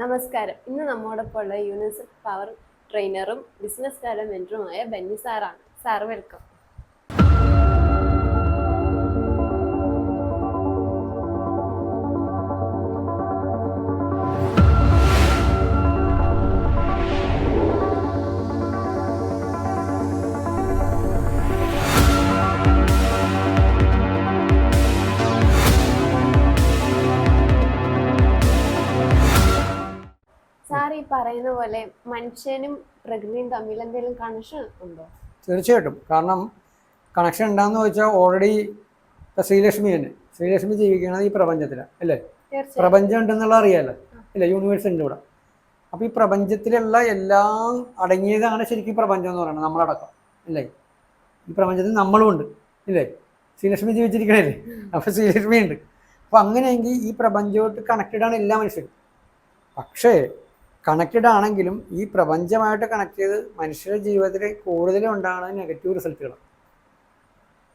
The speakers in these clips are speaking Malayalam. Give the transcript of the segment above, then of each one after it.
നമസ്കാരം. ഇന്ന് നമ്മോടൊപ്പം ഉള്ള പവർ ട്രെയിനറും ബിസിനസ് കാല മെന്ററുമായ ബെന്നി സാറാണ്. Sir welcome. പറയുന്ന പോലെ മനുഷ്യനും പ്രകൃതിയും തമ്മിൽ എന്തെങ്കിലും കണക്ഷൻ ഉണ്ടോ? തീർച്ചയായിട്ടും. കാരണം കണക്ഷൻ ഉണ്ടാന്ന് വെച്ചാൽ ഓൾറെഡി ശ്രീലക്ഷ്മി തന്നെ. ശ്രീലക്ഷ്മി ജീവിക്കുന്നത് ഈ പ്രപഞ്ചത്തിലാണ് അല്ലേ? പ്രപഞ്ചം ഉണ്ടെന്നുള്ള അറിയാലോ? ഇല്ല യൂണിവേഴ്സ് ഉണ്ട് ഇവിടെ അപ്പോൾ ഈ പ്രപഞ്ചത്തിലുള്ള എല്ലാം അടങ്ങിയതാണ് ശരിക്കും പ്രപഞ്ചം എന്ന് പറയുന്നത് നമ്മളടക്കം അല്ലേ? ഈ പ്രപഞ്ചത്തിൽ നമ്മളും ഉണ്ട് ഇല്ലേ? ശ്രീലക്ഷ്മി ജീവിച്ചിരിക്കണല്ലേ? അപ്പോൾ ശ്രീലക്ഷ്മി ഉണ്ട്. അപ്പോൾ അങ്ങനെയെങ്കിൽ ഈ പ്രപഞ്ചമായിട്ട് കണക്റ്റഡ് ആണ് എല്ലാ മനുഷ്യരും. പക്ഷേ കണക്റ്റഡ് ആണെങ്കിലും ഈ പ്രപഞ്ചമായിട്ട് കണക്ട് ചെയ്ത് മനുഷ്യരുടെ ജീവിതത്തിൽ കൂടുതലും ഉണ്ടാകുന്ന നെഗറ്റീവ് റിസൾട്ടുകൾ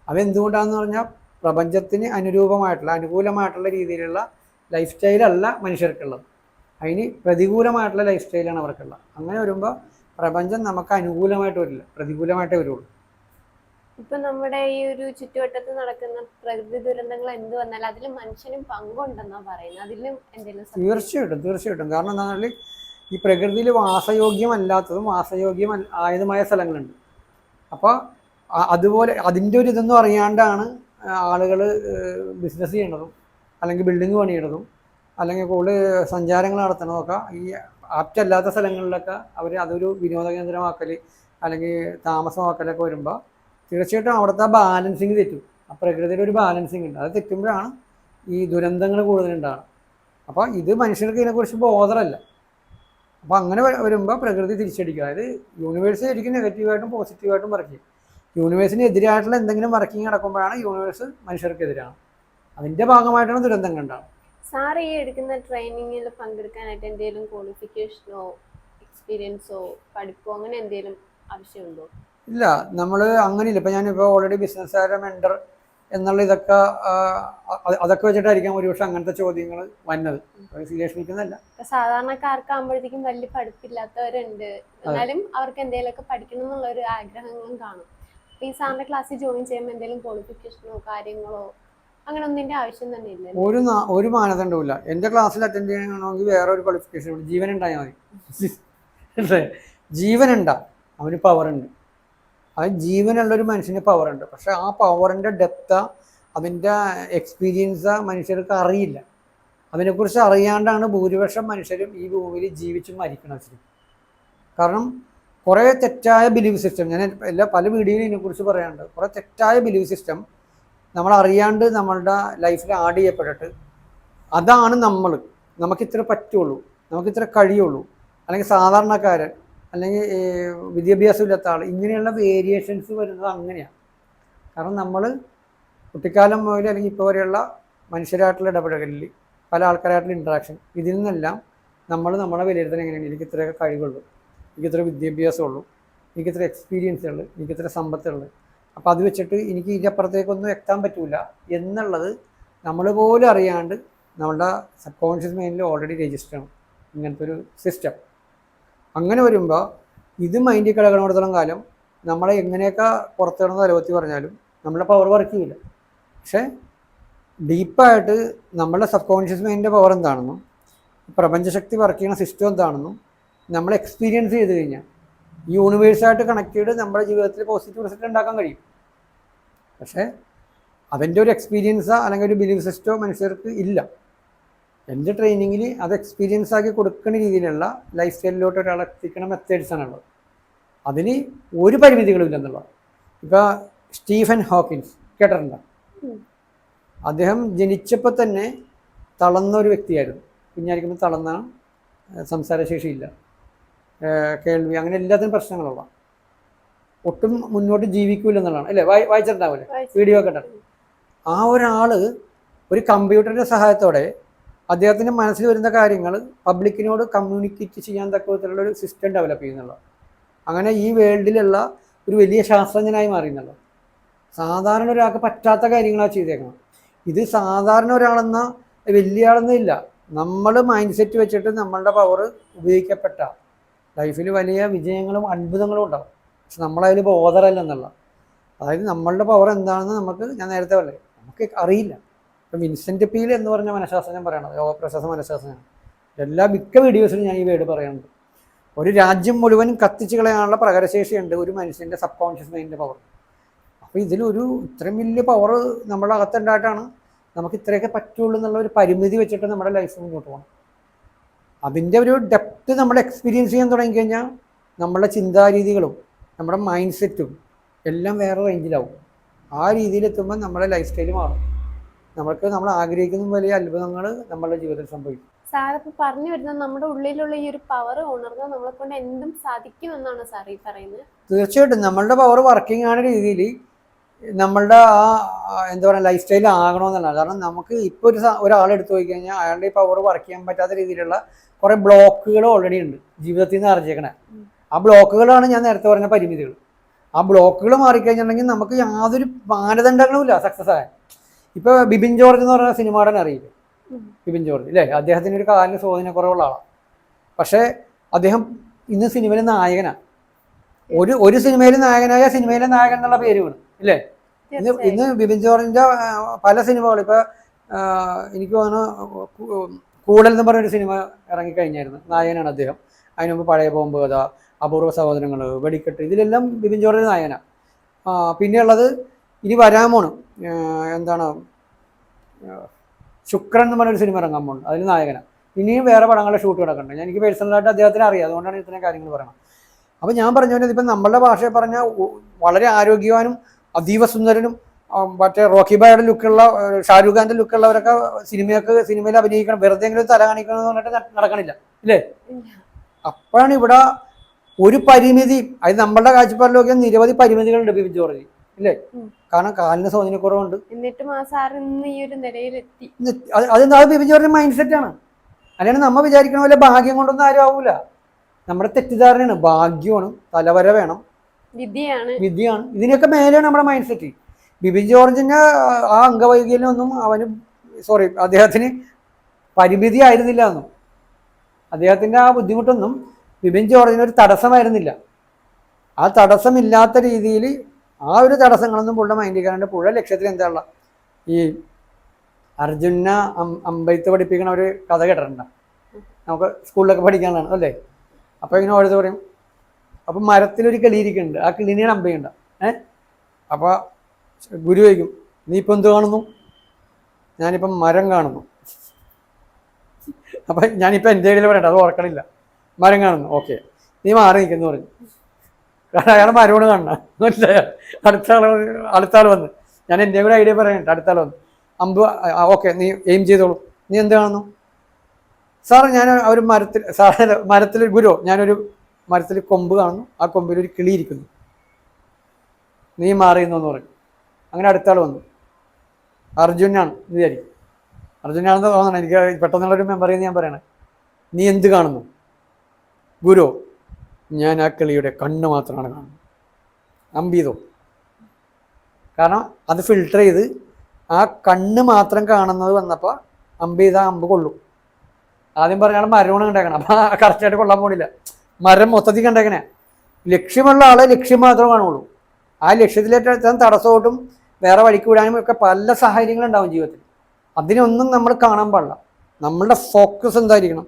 അവയെന്തുകൊണ്ടാണെന്ന് പറഞ്ഞാൽ പ്രപഞ്ചത്തിന് അനുരൂപമായിട്ടുള്ള അനുകൂലമായിട്ടുള്ള രീതിയിലുള്ള ലൈഫ് സ്റ്റൈലല്ല മനുഷ്യർക്കുള്ളത്. അതിന് പ്രതികൂലമായിട്ടുള്ള ലൈഫ് സ്റ്റൈലാണ് അവർക്കുള്ളത്. അങ്ങനെ വരുമ്പോൾ പ്രപഞ്ചം നമുക്ക് അനുകൂലമായിട്ട് വരില്ല പ്രതികൂലമായിട്ടേ വരുള്ളൂ. ഇപ്പൊ നമ്മുടെ ഈ ഒരു ചുറ്റുവട്ടത്ത് നടക്കുന്ന പ്രകൃതി ദുരന്തങ്ങൾ എന്ത് വന്നാലും അതിൽ മനുഷ്യനും പങ്കുണ്ടെന്നാ പറയുന്നത്. അതിലും എന്തെങ്കിലും തീർച്ചയായിട്ടും തീർച്ചയായിട്ടും. കാരണം എന്താ പറഞ്ഞാൽ ഈ പ്രകൃതിയിൽ വാസയോഗ്യമല്ലാത്തതും വാസയോഗ്യം ആയതുമായ സ്ഥലങ്ങളുണ്ട്. അപ്പോൾ അതുപോലെ അതിന്റെ ഒരു ഇതൊന്നും അറിയാണ്ടാണ് ആളുകൾ ബിസിനസ് ചെയ്യണതും അല്ലെങ്കിൽ ബിൽഡിംഗ് പണിയണതും അല്ലെങ്കിൽ കൂടുതൽ സഞ്ചാരങ്ങൾ നടത്തണതൊക്കെ ഈ ആപ്റ്റ് അല്ലാത്ത സ്ഥലങ്ങളിലൊക്കെ അവർ അതൊരു വിനോദ കേന്ദ്രമാക്കൽ അല്ലെങ്കിൽ താമസമാക്കലൊക്കെ വരുമ്പോൾ തീർച്ചയായിട്ടും അവിടുത്തെ ബാലൻസിങ് തെറ്റും. ആ പ്രകൃതിയുടെ ഒരു ബാലൻസിങ് ഉണ്ട്. അത് തെറ്റുമ്പോഴാണ് ഈ ദുരന്തങ്ങൾ കൂടുതലുണ്ടാകുന്നത് അപ്പോൾ ഇത് മനുഷ്യർക്ക് ഇതിനെക്കുറിച്ച് ബോധമല്ല. അപ്പോൾ അങ്ങനെ വരുമ്പോൾ പ്രകൃതി തിരിച്ചടിക്കും. അതായത് യൂണിവേഴ്സ് ശരിക്കും നെഗറ്റീവായിട്ടും പോസിറ്റീവായിട്ടും വർക്ക് ചെയ്യും യൂണിവേഴ്സിന് എതിരായിട്ടുള്ള എന്തെങ്കിലും വർക്കിംഗ് നടക്കുമ്പോഴാണ് യൂണിവേഴ്സ് മനുഷ്യർക്കെതിരാണ്. അതിന്റെ ഭാഗമായിട്ടാണ് ദുരന്തങ്ങൾ ഉണ്ടാകുന്നത് സാർ ഈ എടുക്കുന്ന ട്രെയിനിങ്ങിൽ പങ്കെടുക്കാനായിട്ട് എന്തെങ്കിലും ക്വാളിഫിക്കേഷനോ എക്സ്പീരിയൻസോ പഠിപ്പോ അങ്ങനെ എന്തെങ്കിലും ആവശ്യമുണ്ടോ? ഇല്ല നമ്മൾ അങ്ങനെയില്ല. ഇപ്പം ഞാനിപ്പോൾ ഓൾറെഡി ബിസിനസ്സുകാരുടെ മെൻഡർ എന്നുള്ള ഇതൊക്കെ അതൊക്കെ വെച്ചിട്ടായിരിക്കാം ഒരുപക്ഷെ അങ്ങനത്തെ ചോദ്യങ്ങൾ വന്നത്. സീരിയസ് നിൽക്കുന്നതല്ല സാധാരണക്കാർക്കാകുമ്പോഴത്തേക്കും വലിയ പഠിപ്പില്ലാത്തവരുണ്ട്. എന്നാലും അവർക്ക് എന്തെങ്കിലുമൊക്കെ പഠിക്കണം എന്നുള്ള ഒരു ആഗ്രഹങ്ങളും കാണും. ഈ സാറിന്റെ ക്ലാസ്സിൽ ജോയിൻ ചെയ്യുമ്പോൾ എന്തെങ്കിലും ക്വാളിഫിക്കേഷനോ കാര്യങ്ങളോ അങ്ങനെ ഒന്നിന്റെ ആവശ്യം തന്നെ ഇല്ല ഒരു ഒരു മാനദണ്ഡവുമില്ല. എന്റെ ക്ലാസ്സിൽ അറ്റൻഡ് ചെയ്യണമെങ്കിൽ വേറെ ഒരു ക്വാളിഫിക്കേഷൻ ജീവൻ ഉണ്ടായാൽ മതി ജീവനുണ്ടാ. ജീവൻ ഉണ്ടാ അവന് പവർ ഉണ്ട്. അവൻ ജീവനുള്ള ഒരു മനുഷ്യന് പവറുണ്ട് പക്ഷെ ആ പവറിന്റെ ഡെപ്ത അതിന്റെ എക്സ്പീരിയൻസ് മനുഷ്യർക്ക് അറിയില്ല. അതിനെക്കുറിച്ച് അറിയാണ്ടാണ് ഭൂരിപക്ഷം മനുഷ്യരും ഈ ഭൂമിയിൽ ജീവിച്ച് മരിക്കണം ശരി കാരണം കുറേ തെറ്റായ ബിലീവ് സിസ്റ്റം ഞാൻ എല്ലാ പല വീഡിയോയിലും ഇതിനെക്കുറിച്ച് പറയാനുണ്ട് കുറേ തെറ്റായ ബിലീവ് സിസ്റ്റം നമ്മൾ അറിയാണ്ട് നമ്മളുടെ ലൈഫിൽ ആഡ് ചെയ്യപ്പെട്ടിട്ട് അതാണ് നമ്മൾ. നമുക്കിത്ര പറ്റുള്ളൂ. നമുക്കിത്ര കഴിയുള്ളൂ. അല്ലെങ്കിൽ സാധാരണക്കാരൻ അല്ലെങ്കിൽ വിദ്യാഭ്യാസമില്ലാത്ത ആൾ ഇങ്ങനെയുള്ള വേരിയേഷൻസ് വരുന്നത് അങ്ങനെയാണ് കാരണം നമ്മൾ കുട്ടിക്കാലം മുതൽ അല്ലെങ്കിൽ ഇപ്പോൾ വരെയുള്ള മനുഷ്യരായിട്ടുള്ള ഇടപെടലിൽ പല ആൾക്കാരായിട്ടുള്ള ഇൻട്രാക്ഷൻ ഇതിൽ നിന്നെല്ലാം നമ്മൾ നമ്മളെ വിലയിരുത്തൽ എങ്ങനെയാണ്? എനിക്ക് ഇത്രയൊക്കെ കഴിവുള്ളൂ. എനിക്ക് ഇത്ര വിദ്യാഭ്യാസമുള്ളൂ. എനിക്ക് ഇത്ര എക്സ്പീരിയൻസ് ഉള്ളു. എനിക്ക് ഇത്ര സമ്പത്തുള്ളു. അപ്പോൾ അത് വെച്ചിട്ട് എനിക്ക് ഇതിന്റെ അപ്പുറത്തേക്കൊന്നും എത്താൻ പറ്റൂല എന്നുള്ളത് നമ്മൾ പോലും അറിയാണ്ട് നമ്മളുടെ സബ് കോൺഷ്യസ് മൈൻഡിൽ ഓൾറെഡി രജിസ്റ്റർ ആണ്. ഇങ്ങനത്തെ ഒരു സിസ്റ്റം അങ്ങനെ വരുമ്പോൾ ഇത് മൈൻഡിൽ കിടക്കണോടത്തോളം കാലം നമ്മളെ എങ്ങനെയൊക്കെ പുറത്തിടുന്ന തലവത്തി പറഞ്ഞാലും നമ്മളെ പവർ വർക്ക് ചെയ്യില്ല. പക്ഷേ ഡീപ്പായിട്ട് നമ്മളുടെ സബ് കോൺഷ്യസ് മൈൻഡിന്റെ പവർ എന്താണെന്നും പ്രപഞ്ചശക്തി വർക്ക് ചെയ്യുന്ന സിസ്റ്റം എന്താണെന്നും നമ്മൾ എക്സ്പീരിയൻസ് ചെയ്ത് കഴിഞ്ഞാൽ യൂണിവേഴ്സായിട്ട് കണക്ട് ചെയ്ത് നമ്മുടെ ജീവിതത്തിൽ പോസിറ്റീവ് റിസൾട്ട് ഉണ്ടാക്കാൻ കഴിയും. പക്ഷേ അതിന്റെ ഒരു എക്സ്പീരിയൻസോ അല്ലെങ്കിൽ ഒരു ബിലീഫ് സിസ്റ്റോ മനുഷ്യർക്ക് ഇല്ല. എന്റെ ട്രെയിനിങ്ങിൽ അത് എക്സ്പീരിയൻസ് ആക്കി കൊടുക്കുന്ന രീതിയിലുള്ള ലൈഫ് സ്റ്റൈലിലോട്ട് ഒരാളെ എത്തിക്കുന്ന മെത്തേഡ്സ് ആണുള്ളത് അതിന് ഒരു പരിമിതികളും ഇല്ലെന്നുള്ളത് ഇപ്പോൾ സ്റ്റീഫൻ ഹോക്കിൻസ് കേട്ടിട്ടുണ്ട്. അദ്ദേഹം ജനിച്ചപ്പോൾ തന്നെ തളർന്ന ഒരു വ്യക്തിയായിരുന്നു. കുഞ്ഞായിരിക്കുമ്പോൾ തളർന്ന സംസാരശേഷിയില്ല. ശേഷിയില്ല കേൾവി അങ്ങനെ എല്ലാത്തിനും പ്രശ്നങ്ങളുള്ള. ഒട്ടും മുന്നോട്ട് ജീവിക്കൂല എന്നുള്ളതാണ്. അല്ലേ? വായി വായിച്ചിട്ടുണ്ടാവില്ലേ വീഡിയോ ഒക്കെ ആ ഒരാൾ ഒരു കമ്പ്യൂട്ടറിന്റെ സഹായത്തോടെ അദ്ദേഹത്തിന്റെ മനസ്സിൽ വരുന്ന കാര്യങ്ങൾ പബ്ലിക്കിനോട് കമ്മ്യൂണിക്കേറ്റ് ചെയ്യാൻ തക്ക വിധത്തിലുള്ള ഒരു സിസ്റ്റം ഡെവലപ്പ് ചെയ്യുന്നുള്ളത് അങ്ങനെ ഈ വേൾഡിലുള്ള ഒരു വലിയ ശാസ്ത്രജ്ഞനായി മാറി എന്നുള്ളത് സാധാരണ ഒരാൾക്ക് പറ്റാത്ത കാര്യങ്ങളാണ് ചെയ്തേക്കണം ഇത് സാധാരണ ഒരാളെന്ന വലിയ ആളെന്നില്ല നമ്മൾ മൈൻഡ് സെറ്റ് വെച്ചിട്ട് നമ്മളുടെ പവർ ഉപയോഗിക്കപ്പെട്ട ലൈഫിൽ വലിയ വിജയങ്ങളും അത്ഭുതങ്ങളും ഉണ്ടാവും. പക്ഷെ നമ്മളതിൽ ബോധറല്ല എന്നുള്ള അതായത് നമ്മളുടെ പവർ എന്താണെന്ന് നമുക്ക് ഞാൻ നേരത്തെ പറയേ നമുക്ക് അറിയില്ല. ഇപ്പം വിൻസെന്റ് പീൽ എന്ന് പറഞ്ഞ മനഃശാസ്ത്രജ്ഞൻ പറയണത് യോഗപ്രശസ്ത മനഃശാസ്ത്രജ്ഞൻ എല്ലാ മിക്ക വീഡിയോസിലും ഞാൻ ഈ വേർഡ് പറയുന്നുണ്ട് ഒരു രാജ്യം മുഴുവൻ കത്തിച്ച് കളയാനുള്ള പ്രകടശേഷിയുണ്ട് ഒരു മനുഷ്യന്റെ സബ് കോൺഷ്യസ് മൈൻഡിന്റെ പവർ അപ്പോൾ ഇതിലൊരു ഇത്രയും വലിയ പവർ നമ്മുടെ അകത്തുണ്ടായിട്ടാണ് നമുക്ക് ഇത്രയൊക്കെ പറ്റുള്ളൂ എന്നുള്ള ഒരു പരിമിതി വെച്ചിട്ട് നമ്മുടെ ലൈഫ് മുന്നോട്ട് പോകണം. അതിന്റെ ഒരു ഡെപ്ത് നമ്മൾ എക്സ്പീരിയൻസ് ചെയ്യാൻ തുടങ്ങിക്കഴിഞ്ഞാൽ നമ്മുടെ ചിന്താരീതികളും നമ്മുടെ മൈൻഡ് സെറ്റും എല്ലാം വേറെ റേഞ്ചിലാവും ആ രീതിയിലെത്തുമ്പോൾ നമ്മുടെ ലൈഫ് സ്റ്റൈൽ മാറും. നമുക്ക് നമ്മൾ ആഗ്രഹിക്കുന്ന വലിയ അത്ഭുതങ്ങൾ നമ്മളുടെ ജീവിതത്തിൽ സംഭവിക്കും. സാർ ഇപ്പൊ പറഞ്ഞു വരുന്നത് നമ്മുടെ ഉള്ളിലുള്ള ഈ ഒരു പവർ ഉണർന്നാൽ നമ്മളെ കൊണ്ട് എന്തും സാധിക്കും എന്നാണ് സാർ ഈ പറയുന്നത്? തീർച്ചയായിട്ടും. നമ്മളുടെ പവർ വർക്കിംഗ് ആണ് രീതിയിൽ നമ്മളുടെ ആ എന്താ പറയുക ലൈഫ് സ്റ്റൈൽ ആകണമെന്നുള്ളതാണ് കാരണം നമുക്ക് ഇപ്പോൾ ഒരു ഒരാളെടുത്ത് എടുത്തു പോയി കഴിഞ്ഞാൽ അയാളുടെ ഈ പവർ വർക്ക് ചെയ്യാൻ പറ്റാത്ത രീതിയിലുള്ള കുറേ ബ്ലോക്കുകൾ ഓൾറെഡി ഉണ്ട് ജീവിതത്തിൽ നിന്ന് അറിഞ്ഞേക്കണേ ആ ബ്ലോക്കുകളാണ് ഞാൻ നേരത്തെ പറഞ്ഞ പരിമിതികൾ ആ ബ്ലോക്കുകൾ മാറിക്കഴിഞ്ഞിട്ടുണ്ടെങ്കിൽ നമുക്ക് യാതൊരു മാനദണ്ഡങ്ങളും ഇല്ല. സക്സസ് ആകാൻ. ഇപ്പോൾ ബിബിൻ ജോർജ് എന്ന് പറയുന്ന സിനിമാടൻ അറിയില്ലേ. ബിബിൻ ജോർജ്. അല്ലേ അദ്ദേഹത്തിന് ഒരു കാലിന് സ്വാധീനക്കുറവുള്ള ആളാണ് പക്ഷേ അദ്ദേഹം ഇന്ന് സിനിമയിലെ നായകനാണ് ഒരു ഒരു സിനിമയിലെ നായകനായ സിനിമയിലെ നായകൻ എന്നുള്ള പേര് വേണം. ഇല്ലേ? ഇന്ന് ഇന്ന് ബിബിൻ ജോർജിന്റെ പല സിനിമകളും ഇപ്പൊ എനിക്ക് തോന്നുന്നു കൂടൽ എന്ന് പറഞ്ഞൊരു സിനിമ ഇറങ്ങിക്കഴിഞ്ഞായിരുന്നു നായകനാണ് അദ്ദേഹം. അതിന് മുമ്പ് പഴയ ബോംബ് കഥ അപൂർവ സഹോദരങ്ങൾ വെടിക്കെട്ട് ഇതിലെല്ലാം ബിബിൻ ജോർജ് നായകനാണ് പിന്നെയുള്ളത് ഇനി വരാൻ പോണ്. എന്താണ്? ശുക്രൻ എന്ന് പറഞ്ഞൊരു സിനിമ ഇറങ്ങാൻ പോകുന്നു അതിൽ നായകനാണ് ഇനിയും വേറെ പടങ്ങളുടെ ഷൂട്ട് കിടക്കുന്നുണ്ട് ഞാൻ എനിക്ക് പേഴ്സണലായിട്ട് അദ്ദേഹത്തിന് അറിയാം. അതുകൊണ്ടാണ് ഇത്രയും കാര്യങ്ങൾ പറയുന്നത് അപ്പോൾ ഞാൻ പറഞ്ഞു പോലെ ഇപ്പം നമ്മളുടെ ഭാഷയെ പറഞ്ഞാൽ വളരെ ആരോഗ്യവാനും അതീവ സുന്ദരനും മറ്റേ റോക്കി ബായുടെ ലുക്കുള്ള ഷാരൂഖ് ഖാന്റെ ലുക്കുള്ളവരൊക്കെ സിനിമയൊക്കെ സിനിമയിൽ അഭിനയിക്കണം. വെറുതെ എങ്കിലും തല കാണിക്കണം എന്ന് പറഞ്ഞിട്ട് നടക്കണില്ല. ഇല്ലേ. അപ്പോഴാണ് ഇവിടെ ഒരു പരിമിതി അത് നമ്മളുടെ കാഴ്ചപ്പാടിലൊക്കെ നിരവധി പരിമിതികളുണ്ട് ബിബിൻ ജോർജ്. ഇല്ലേ. കാരണം കാലിന് സ്വാധീനക്കുറവുണ്ട് എന്നിട്ടും ആ സാർ ഇന്ന് ഈ ഒരു നിലയിലെത്തി. അത് അത് ബിബിൻ സെറ്റ് മൈൻഡ് ആണ്. അല്ലാണ്ട് നമ്മ വിചാരിക്കണ പോലെ ഭാഗ്യം കൊണ്ടൊന്നും ആരും ആവൂല. നമ്മുടെ തെറ്റിദ്ധാരണയാണ്. ഭാഗ്യമാണ്. തലവര വേണം. വിദ്യയാണ് വിദ്യയാണ് ഇതിനൊക്കെ മേലെയാണ് നമ്മുടെ മൈൻഡ് സെറ്റ് ബിബിൻ ജോർജിന്റെ ആ അംഗവൈകല്യമൊന്നും അവന് സോറി അദ്ദേഹത്തിന് പരിമിതി ആയിരുന്നില്ല എന്നും. അദ്ദേഹത്തിന്റെ ആ ബുദ്ധിമുട്ടൊന്നും ബിബിൻ ജോർജിന് ഒരു തടസ്സമായിരുന്നില്ല. ആ തടസ്സമില്ലാത്ത രീതിയിൽ ആ ഒരു തടസ്സങ്ങളൊന്നും പുള്ള മൈൻഡ് കാണാണ്ട്. പുള്ള ലക്ഷ്യത്തിൽ എന്താ ഉള്ള ഈ അർജുന അമ്പയത്ത് പഠിപ്പിക്കുന്ന ഒരു കഥ കേട്ടിട്ടുണ്ട്. നമുക്ക് സ്കൂളിലൊക്കെ പഠിക്കാനാണ് അല്ലേ? അപ്പോൾ ഇങ്ങനെ ഓരോരുത്തർ പറയും അപ്പം മരത്തിലൊരു കിളിയിരിക്കുന്നുണ്ട് ആ കിളിനെയാണ് അമ്പയുണ്ട ഏ? അപ്പോൾ ഗുരു ചോദിക്കും നീ ഇപ്പം എന്ത് കാണുന്നു? ഞാനിപ്പം മരം കാണുന്നു. അപ്പം ഞാനിപ്പോൾ എന്റെ കയ്യിൽ പറയട്ടെ അത് ഓർക്കണില്ല. മരം കാണുന്നു. ഓക്കെ. നീ മാറി നിൽക്കുന്നു പറഞ്ഞു. കാരണം അയാൾ മരമാണ് കാണണം. മനസ്സിലായോ? അടുത്ത ആൾ അടുത്ത ആൾ വന്ന്. ഞാൻ എന്റെ കൂടെ ഐഡിയ പറയുന്നുണ്ട് അടുത്ത ആൾ വന്ന്. അമ്പ് ഓക്കെ നീ എയിം ചെയ്തോളൂ. നീ എന്ത് കാണുന്നു? സാർ ഞാൻ ഒരു മരത്തിൽ സാർ മരത്തിൽ ഗുരു. ഞാനൊരു മരത്തിൽ കൊമ്പ് കാണുന്നു. ആ കൊമ്പിൽ ഒരു കിളി ഇരിക്കുന്നു. നീ മാറിയുന്നു എന്ന് പറഞ്ഞു. അങ്ങനെ അടുത്ത ആൾ വന്നു. അർജുനാണ് വിചാരിക്കും. അർജുനാണെന്ന് തോന്നണം. എനിക്ക് പെട്ടെന്നുള്ളൊരു മെമ്മറിയെന്ന് ഞാൻ പറയണേ നീ എന്ത് കാണുന്നു? ഗുരു. ഞാൻ ആ കിളിയുടെ കണ്ണ് മാത്രമാണ് കാണുന്നത്. അമ്പീതോ. കാരണം അത് ഫിൽട്ടർ ചെയ്ത് ആ കണ്ണ് മാത്രം കാണുന്നത് വന്നപ്പോൾ അമ്പ് ചെയ്താൽ അമ്പ് കൊള്ളും. ആദ്യം പറഞ്ഞാൽ മരമാണ് കണ്ടേക്കണം. അപ്പം കറക്റ്റായിട്ട് കൊള്ളാൻ പോണില്ല. മരം മൊത്തത്തിൽ കണ്ടേക്കണേ. ലക്ഷ്യമുള്ള ആളെ ലക്ഷ്യം മാത്രമേ കാണുള്ളൂ. ആ ലക്ഷ്യത്തിലെത്താൻ തടസ്സമായിട്ടും വേറെ വഴിക്ക് വിടാനും ഒക്കെ പല സാഹചര്യങ്ങളുണ്ടാവും ജീവിതത്തിൽ. അതിനൊന്നും നമ്മൾ കാണാൻ പാടില്ല. നമ്മളുടെ ഫോക്കസ് എന്തായിരിക്കണം?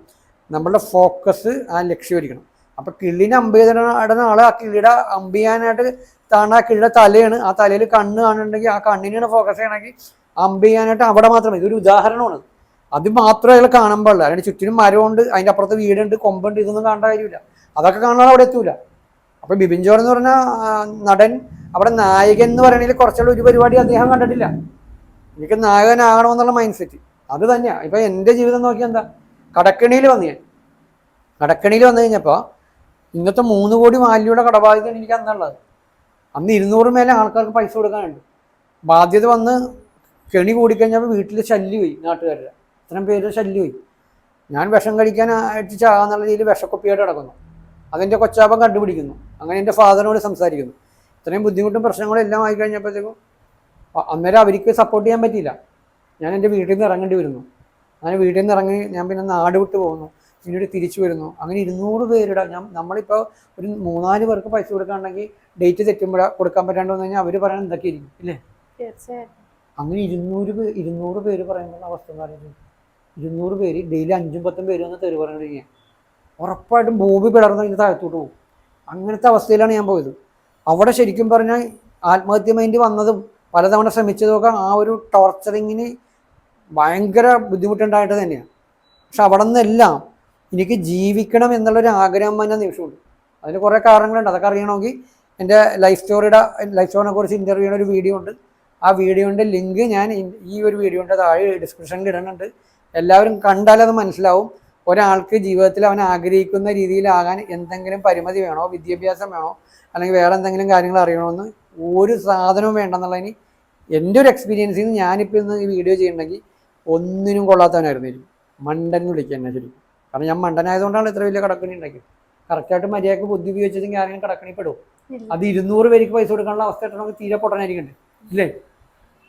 നമ്മളുടെ ഫോക്കസ് ആ ലക്ഷ്യമായിരിക്കണം അപ്പം കിള്ളിനെ അമ്പ് ചെയ്തിടുന്ന ആൾ ആ കിളിയുടെ അമ്പ് ചെയ്യാനായിട്ട് താണ കിളിയുടെ തലയാണ്. ആ തലയിൽ കണ്ണ് കാണുന്നുണ്ടെങ്കിൽ ആ കണ്ണിനെയാണ് ഫോക്കസ് ചെയ്യണമെങ്കിൽ അമ്പ് ചെയ്യാനായിട്ട് അവിടെ മാത്രമേ ഇതൊരു ഉദാഹരണമാണ്. അത് മാത്രമേ അയാൾ കാണാൻ പാടില്ല അതിന് ചുറ്റിനും മരമുണ്ട് അതിന്റെ അപ്പുറത്ത് വീടുണ്ട് കൊമ്പുണ്ട് ഇതൊന്നും കാണേണ്ട കാര്യമില്ല. അതൊക്കെ കാണാൻ അവിടെ എത്തൂല. അപ്പൊ ബിബിൻ ജോർജ് എന്ന് പറഞ്ഞ നടൻ അവിടെ നായകൻ എന്ന് പറയണെങ്കിൽ കുറച്ചുള്ള ഒരു പരിപാടി അദ്ദേഹം കണ്ടിട്ടില്ല. എനിക്ക് നായകനാകണമെന്നുള്ള മൈൻഡ് സെറ്റ് അത് തന്നെയാണ് ഇപ്പൊ എന്റെ ജീവിതം നോക്കിയാൽ എന്താ? കടക്കണിയിൽ വന്നു ഞാൻ. കടക്കണിയിൽ വന്നു കഴിഞ്ഞപ്പോൾ ഇന്നത്തെ മൂന്ന് കോടി വാല്യൂടെ കടബാധ്യതയാണ് എനിക്ക് അന്നുള്ളത്. അന്ന് ഇരുന്നൂറ് മേലെ ആൾക്കാർക്ക് പൈസ കൊടുക്കാനുണ്ട്. ബാധ്യത വന്ന് കെണി കൂടിക്കഴിഞ്ഞപ്പോൾ വീട്ടിൽ ശല്യമായി നാട്ടുകാരുടെ. ഇത്രയും പേര് ശല്യമായി. ഞാൻ വിഷം കഴിക്കാനായിട്ട് ചാകാന്നുള്ള രീതിയിൽ വിഷക്കൊപ്പിയായിട്ട് കിടക്കുന്നു. അതെന്റെ കൊച്ചാപ്പം കണ്ടുപിടിക്കുന്നു. അങ്ങനെ എന്റെ ഫാദറിനോട് സംസാരിക്കുന്നു. ഇത്രയും ബുദ്ധിമുട്ടും പ്രശ്നങ്ങളും എല്ലാം ആയി കഴിഞ്ഞപ്പോഴത്തേക്കും അന്നേരം അവർക്ക് സപ്പോർട്ട് ചെയ്യാൻ പറ്റിയില്ല. ഞാൻ എന്റെ വീട്ടിൽ നിന്ന് ഇറങ്ങേണ്ടി വരുന്നു. അങ്ങനെ വീട്ടിൽ നിന്ന് ഇറങ്ങി ഞാൻ പിന്നെ നാട് വിട്ട് പോകുന്നു. പിന്നീട് തിരിച്ചു വരുന്നു. അങ്ങനെ ഇരുന്നൂറ് പേരുടെ ഞാൻ നമ്മളിപ്പോൾ ഒരു മൂന്നാൽ പേർക്ക് പൈസ കൊടുക്കുകയാണെങ്കിൽ ഡേറ്റ് തെറ്റുമ്പോൾ കൊടുക്കാൻ പറ്റാണ്ട് വന്നു കഴിഞ്ഞാൽ അവർ പറയണത് എന്തൊക്കെ ഇരിക്കും ഇല്ലേ അങ്ങനെ ഇരുന്നൂറ് പേ ഇരുന്നൂറ് പേര് പറയുമ്പോൾ അവസ്ഥ എന്ന് പറയുന്നത് ഇരുന്നൂറ് പേര് ഡെയിലി അഞ്ചും പത്തും പേര് വന്ന് തെറി പറഞ്ഞു കഴിഞ്ഞാൽ ഉറപ്പായിട്ടും ഭൂമി പിളർന്ന് അതിന്റെ താഴത്തോട്ട് പോകും. അങ്ങനത്തെ അവസ്ഥയിലാണ് ഞാൻ പോയത്. അവിടെ ശരിക്കും പറഞ്ഞാൽ ആത്മഹത്യ മൈൻഡ് വന്നതും പലതവണ ശ്രമിച്ചതൊക്കെ ആ ഒരു ടോർച്ചറിങ്ങിന് ഭയങ്കര ബുദ്ധിമുട്ടുണ്ടായിട്ട് തന്നെയാണ് പക്ഷെ അവിടെ നിന്നെല്ലാം എനിക്ക് ജീവിക്കണം എന്നുള്ളൊരു ആഗ്രഹം വന്ന നിമിഷമുണ്ട്. അതിന് കുറേ കാരണങ്ങളുണ്ട്. അതൊക്കെ അറിയണമെങ്കിൽ എന്റെ ലൈഫ് സ്റ്റോറിയുടെ ലൈഫ് സ്റ്റോറിനെ കുറിച്ച് ഇന്റർവ്യൂയുടെ ഒരു വീഡിയോ ഉണ്ട്. ആ വീഡിയോന്റെ ലിങ്ക് ഞാൻ ഈ ഒരു വീഡിയോന്റെ താഴെ ഡിസ്ക്രിപ്ഷനിൽ ഇടുന്നുണ്ട്. എല്ലാവരും കണ്ടാലത് മനസ്സിലാവും. ഒരാൾക്ക് ജീവിതത്തിൽ അവൻ ആഗ്രഹിക്കുന്ന രീതിയിലാകാൻ എന്തെങ്കിലും പരിമിതി വേണോ? വിദ്യാഭ്യാസം വേണോ? അല്ലെങ്കിൽ വേറെ എന്തെങ്കിലും കാര്യങ്ങൾ അറിയണമെന്ന് ഒരു സാധനവും വേണ്ടെന്നുള്ളതിന് എന്റെ ഒരു എക്സ്പീരിയൻസിൽ നിന്ന് ഞാനിപ്പോൾ ഇന്ന് ഈ വീഡിയോ ചെയ്യണമെങ്കിൽ ഒന്നിനും കൊള്ളാത്തവനായിരുന്നു മണ്ടൻ വിളിക്കുക എന്നെ ശരിക്കും. കാരണം ഞാൻ മണ്ടനായതുകൊണ്ടാണ് ഇത്ര വലിയ കടക്കണി ഉണ്ടാക്കിയത്. കറക്റ്റായിട്ട് മര്യാദയ്ക്ക് ബുദ്ധി ഉപയോഗിച്ചെങ്കിൽ ആരെങ്കിലും കടക്കണി പെടും അത് ഇരുന്നൂറ് പേർക്ക് പൈസ കൊടുക്കാനുള്ള അവസ്ഥ നമുക്ക് തീരെ പൊട്ടനായിരിക്കണ്ടേ? ഇല്ലേ?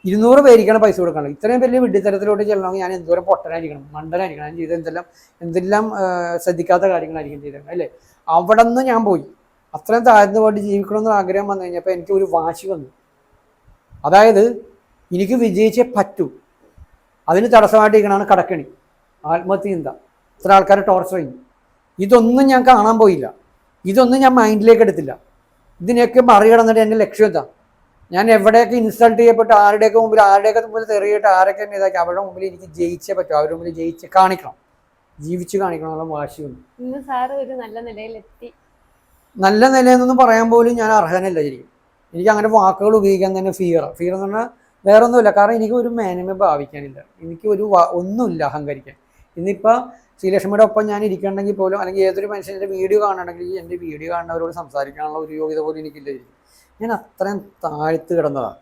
ഇരുന്നൂറ് പേരിക്കാണ് പൈസ കൊടുക്കാനുള്ളത്. ഇത്രയും വലിയ വിഡ്ഢിത്തരത്തിലോട്ട് ചെല്ലണമെങ്കിൽ ഞാൻ എന്തോരം പൊട്ടനായിരിക്കണം മണ്ടനായിരിക്കണം. ഞാൻ ചെയ്ത എന്തെല്ലാം എന്തെല്ലാം ശ്രദ്ധിക്കാത്ത കാര്യങ്ങളായിരിക്കും ചെയ്തത് അല്ലേ? അവിടെ നിന്ന് ഞാൻ പോയി. അത്രയും താഴ്ന്നു പോയിട്ട് ജീവിക്കണമെന്ന് ആഗ്രഹം വന്നു കഴിഞ്ഞപ്പോൾ എനിക്ക് ഒരു വാശി വന്നു. അതായത് എനിക്ക് വിജയിച്ചേ പറ്റൂ. അതിന് തടസ്സമായിട്ടിരിക്കണമാണ് കടക്കണി. ആത്മഹത്യ ചിന്ത. ഇത്ര ആൾക്കാരെ ടോർച്ചർ ചെയ്യും. ഇതൊന്നും ഞാൻ കാണാൻ പോയില്ല. ഇതൊന്നും ഞാൻ മൈൻഡിലേക്ക് എടുത്തില്ല. ഇതിനെയൊക്കെ മറികടന്നിട്ട് എന്റെ ലക്ഷ്യം എന്താ ഞാൻ എവിടെയൊക്കെ ഇൻസൾട്ട് ചെയ്യപ്പെട്ട് ആരുടെയൊക്കെ മുമ്പിൽ ആരുടെയൊക്കെ മുമ്പിൽ തെറിയിട്ട് ആരൊക്കെ എന്നെ ഇതാക്കി അവരുടെ മുമ്പിൽ എനിക്ക് ജയിച്ചേ പറ്റൂ. അവരുടെ മുമ്പിൽ ജയിച്ച് കാണിക്കണം. ജീവിച്ച് കാണിക്കണം എന്നുള്ള വാശിയുണ്ട് ഇന്ന് സാറ് ഒരു നല്ല നിലയിലെത്തി. നല്ല നിലയെന്നൊന്നും പറയാൻ പോലും ഞാൻ അർഹനല്ല ശരിക്കും. എനിക്ക് അങ്ങനെ വാക്കുകൾ ഉപയോഗിക്കാൻ തന്നെ ഫിയർ ഫിയർ എന്ന് പറഞ്ഞാൽ വേറെ ഒന്നുമില്ല കാരണം എനിക്ക് ഒരു മേനമ ഭാവിക്കാനില്ല. എനിക്ക് ഒരു ഒന്നുമില്ല അഹങ്കരിക്കാൻ. ഇന്നിപ്പോൾ ശ്രീലക്ഷ്മിയുടെ ഒപ്പം ഞാൻ ഇരിക്കണമെങ്കിൽ പോലും അല്ലെങ്കിൽ ഏതൊരു മനുഷ്യന്റെ വീഡിയോ കാണണമെങ്കിൽ എന്റെ വീഡിയോ കാണുന്നവരോട് സംസാരിക്കാനുള്ള ഒരു യോഗ്യത പോലും എനിക്കില്ല ഞാൻ അത്രയും താഴ്ത്ത് കിടന്നതാണ്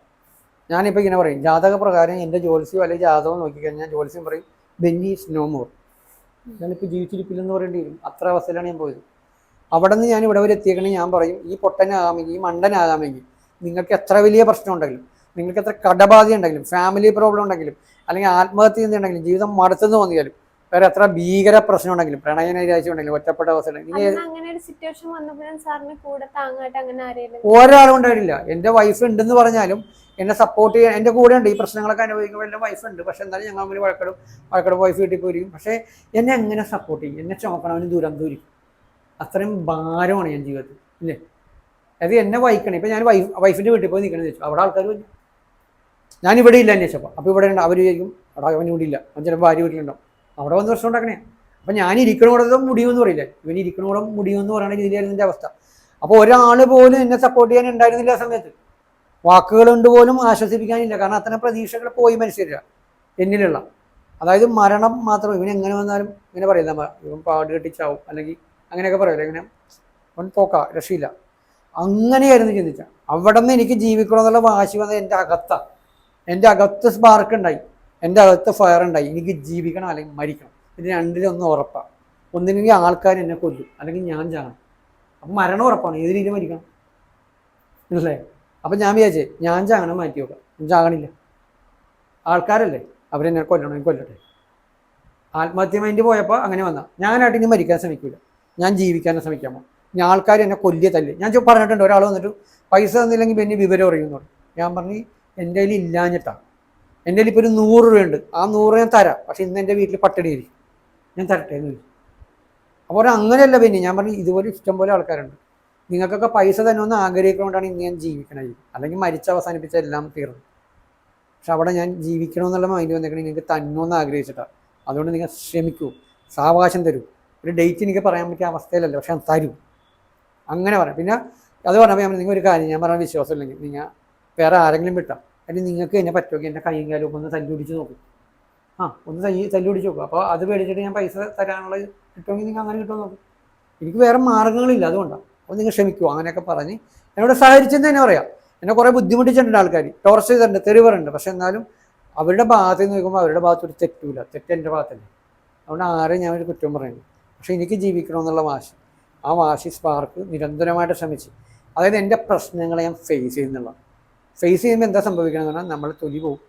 ഞാനിപ്പോൾ ഇങ്ങനെ പറയും ജാതക പ്രകാരം എന്റെ ജ്യോത്സ്യം അല്ലെങ്കിൽ ജാതകം നോക്കിക്കഴിഞ്ഞാൽ ജോത്സ്യം പറയും ബെന്നി സ്നോമോർ ഞാനിപ്പോൾ ജീവിച്ചിരിപ്പില്ലെന്ന് പറയേണ്ടി വരും. അത്ര അവസ്ഥയിലാണ് ഞാൻ പോയത്. അവിടെ നിന്ന് ഞാൻ ഇവിടെ വരെ എത്തിയേക്കണേ ഞാൻ പറയും ഈ പൊട്ടനാകാമെങ്കിൽ ഈ മണ്ടനാകാമെങ്കിൽ നിങ്ങൾക്ക് എത്ര വലിയ പ്രശ്നം ഉണ്ടെങ്കിലും നിങ്ങൾക്ക് എത്ര കടബാധ ഉണ്ടെങ്കിലും ഫാമിലി പ്രോബ്ലം ഉണ്ടെങ്കിലും അല്ലെങ്കിൽ ആത്മഹത്യ ഉണ്ടെങ്കിലും ജീവിതം മടുത്തെന്ന് തോന്നിയാലും വേറെ എത്ര ഭീകര പ്രശ്നം ഉണ്ടെങ്കിലും പ്രണയ രാജ്യം ഉണ്ടെങ്കിലും ഒറ്റപ്പെട്ട അവസ്ഥ ആരെങ്കിലും ഒരാളും ഉണ്ടായിട്ടില്ല. എന്റെ വൈഫ് ഉണ്ടെന്ന് പറഞ്ഞാലും എന്നെ സപ്പോർട്ട് ചെയ്യാൻ എന്റെ കൂടെ ഉണ്ട് ഈ പ്രശ്നങ്ങളൊക്കെ അനുഭവിക്കുമ്പോൾ എന്റെ വൈഫ് ഉണ്ട്. പക്ഷെ എന്തായാലും ഞങ്ങൾ തമ്മിൽ വഴക്കടും വഴക്കടും വൈഫ് വീട്ടിൽ പോയിരിക്കും. പക്ഷെ എന്നെ എങ്ങനെ സപ്പോർട്ട് ചെയ്യും? എന്നെ ചുമക്കണവന് ദൂരം ദൂരിക്കും അത്രയും ഭാരമാണ് ഞാൻ ജീവിതത്തിൽ. ഇല്ലേ? അത് എന്നെ വഹിക്കണം. ഇപ്പം ഞാൻ വൈഫ് വൈഫിന്റെ വീട്ടിൽ പോയി നിൽക്കണമെന്ന് ചോദിച്ചു. അവിടെ ആൾക്കാർ വരും ഞാൻ ഇവിടെ ഇല്ല അന്വേഷിച്ചപ്പോൾ. അപ്പോൾ ഇവിടെ ഉണ്ട്. അവർ ചോദിക്കും അവിടെ അവൻ ഇവിടെ ഇല്ല. അവൻ ചിലപ്പോൾ ഭാര്യ വീട്ടിലുണ്ടാവും. അവിടെ വന്ന് പ്രശ്നം ഉണ്ടാക്കണേ. അപ്പം ഞാൻ ഇരിക്കണോടത്തും മുടിയുമെന്ന് പറയില്ലേ? ഇവൻ ഇരിക്കണോടും മുടിയുമെന്ന് പറയുന്ന രീതിയിലായിരുന്നു എന്റെ അവസ്ഥ. അപ്പോൾ ഒരാൾ പോലും എന്നെ സപ്പോർട്ട് ചെയ്യാൻ ഉണ്ടായിരുന്നില്ല ആ സമയത്ത്. വാക്കുകൾ കൊണ്ട് പോലും ആശ്വസിപ്പിക്കാനില്ല. കാരണം അത്തരം പ്രതീക്ഷകൾ പോയി മനുഷ്യരില്ല. എന്നിലുള്ള. അതായത് മരണം മാത്രം. ഇവൻ എങ്ങനെ വന്നാലും ഇങ്ങനെ പറയില്ല. ഇവൻ പാട് കെട്ടിച്ചാവും. അല്ലെങ്കിൽ അങ്ങനെയൊക്കെ പറയില്ല. ഇങ്ങനെ അവൻ പോക്ക. രക്ഷയില്ല. അങ്ങനെയായിരുന്നു ചിന്തിച്ച അവിടെ നിന്ന് എനിക്ക് ജീവിക്കണം എന്നുള്ള വാശി വന്നത് എന്റെ അകത്ത. എന്റെ അകത്ത് സ്പാർക്ക് ഉണ്ടായി. എന്റെ അകത്ത് ഫയർ ഉണ്ടായി. എനിക്ക് ജീവിക്കണം അല്ലെങ്കിൽ മരിക്കണം. ഇത് രണ്ടിലൊന്നും ഉറപ്പാണ് ഒന്നിനെങ്കിൽ ആൾക്കാർ എന്നെ കൊല്ലും. അല്ലെങ്കിൽ ഞാൻ ചാകണം. അപ്പം മരണം ഉറപ്പാണ്. ഏത് രീതിയിൽ മരിക്കണം? അല്ലേ? അപ്പം ഞാൻ വിചാരിച്ചേ ഞാൻ ചാകണം മാറ്റി വെക്കാം. ഞാൻ ചാകണില്ല. ആൾക്കാരല്ലേ? അവരെന്നെ കൊല്ലണം കൊല്ലട്ടെ. ആത്മഹത്യ മൈൻഡ് പോയപ്പോൾ അങ്ങനെ വന്ന. ഞാനായിട്ട് ഇനി മരിക്കാൻ ശ്രമിക്കില്ല ഞാൻ ജീവിക്കാനും ശ്രമിക്കാൻ പോകും ഞാൻ ആൾക്കാർ എന്നെ കൊല്ലിയ തല്ല്. ഞാൻ പറഞ്ഞിട്ടുണ്ട് ഒരാൾ വന്നിട്ട് പൈസ തന്നില്ലെങ്കിൽ പിന്നെ വിവരം അറിയുന്നു ഞാൻ പറഞ്ഞു എന്റെ കയ്യിൽ ഇല്ലാഞ്ഞിട്ടാണ് എന്റെ കയ്യിൽ ഇപ്പോൾ ഒരു നൂറ് രൂപയുണ്ട്. ആ നൂറ് ഞാൻ തരാം. പക്ഷെ ഇന്ന് എന്റെ വീട്ടിൽ പട്ടിണി ആയിരിക്കും. ഞാൻ തരട്ടെ എന്ന് അപ്പോൾ അങ്ങനെയല്ല പിന്നെ. ഞാൻ പറഞ്ഞു ഇതുപോലെ ഇഷ്ടം പോലെ ആൾക്കാരുണ്ട്. നിങ്ങൾക്കൊക്കെ പൈസ തന്നെ ഒന്ന് ആഗ്രഹിക്കുന്നതുകൊണ്ടാണ് ഇന്ന് ഞാൻ ജീവിക്കണത്. അല്ലെങ്കിൽ മരിച്ച് അവസാനിപ്പിച്ച എല്ലാം തീർന്നു. പക്ഷെ അവിടെ ഞാൻ ജീവിക്കണമെന്നുള്ള മൈൻഡ് വന്നേക്കണേ. നിങ്ങൾക്ക് തന്നോന്ന് ആഗ്രഹിച്ചിട്ടാണ് അതുകൊണ്ട് നിങ്ങൾ ശ്രമിക്കൂ. സാവകാശം തരൂ. ഒരു ഡേറ്റ് എനിക്ക് പറയാൻ പറ്റിയ അവസ്ഥയിലല്ല. പക്ഷെ ഞാൻ തരൂ. അങ്ങനെ പറയാം. പിന്നെ അത് പറഞ്ഞപ്പോൾ ഞാൻ നിങ്ങൾ ഒരു കാര്യം ഞാൻ പറഞ്ഞ വിശ്വാസമില്ലെങ്കിൽ നിങ്ങൾ വേറെ ആരെങ്കിലും വിട്ടാം. അല്ലെങ്കിൽ നിങ്ങൾക്ക് എന്നെ പറ്റുമെങ്കിൽ എന്റെ കൈയും കാലും ഒന്ന് തല്ലുപിടിച്ച് നോക്കും. ആ ഒന്ന് തല്ലി തല്ലുപിടിച്ച് നോക്കും. അപ്പോൾ അത് മേടിച്ചിട്ട് ഞാൻ പൈസ തരാനുള്ള കിട്ടുമെങ്കിൽ നിങ്ങൾ അങ്ങനെ കിട്ടുമെന്ന് നോക്കും. എനിക്ക് വേറെ മാർഗങ്ങളില്ല അതുകൊണ്ടാണ് അപ്പോൾ നിങ്ങൾ ക്ഷമിക്കുമോ അങ്ങനെയൊക്കെ പറഞ്ഞ് എന്നോട് സഹകരിച്ചെന്ന് തന്നെ പറയാം. എന്നെ കുറേ ബുദ്ധിമുട്ടിച്ചിട്ടുണ്ട് ആൾക്കാർ ടോർച്ച് ചെയ്തിട്ടുണ്ട് തെരുവറുണ്ട് പക്ഷെ എന്നാലും അവരുടെ ഭാഗത്ത് നിന്ന് നോക്കുമ്പോൾ അവരുടെ ഭാഗത്ത് ഒരു തെറ്റൂല. തെറ്റ് എന്റെ ഭാഗത്തല്ലേ. അതുകൊണ്ട് ആരെയും ഞാൻ ഒരു കുറ്റം പറയുന്നു പക്ഷെ എനിക്ക് ജീവിക്കണമെന്നുള്ള വാശി. ആ വാശി സ്പാർക്ക് നിരന്തരമായിട്ട് ശ്രമിച്ച്. അതായത് എന്റെ പ്രശ്നങ്ങളെ ഞാൻ ഫേസ് ചെയ്യുന്നുള്ള ഫേസ് ചെയ്യുമ്പോൾ എന്താ സംഭവിക്കണമെന്ന് പറഞ്ഞാൽ നമ്മൾ തൊലി പോവും.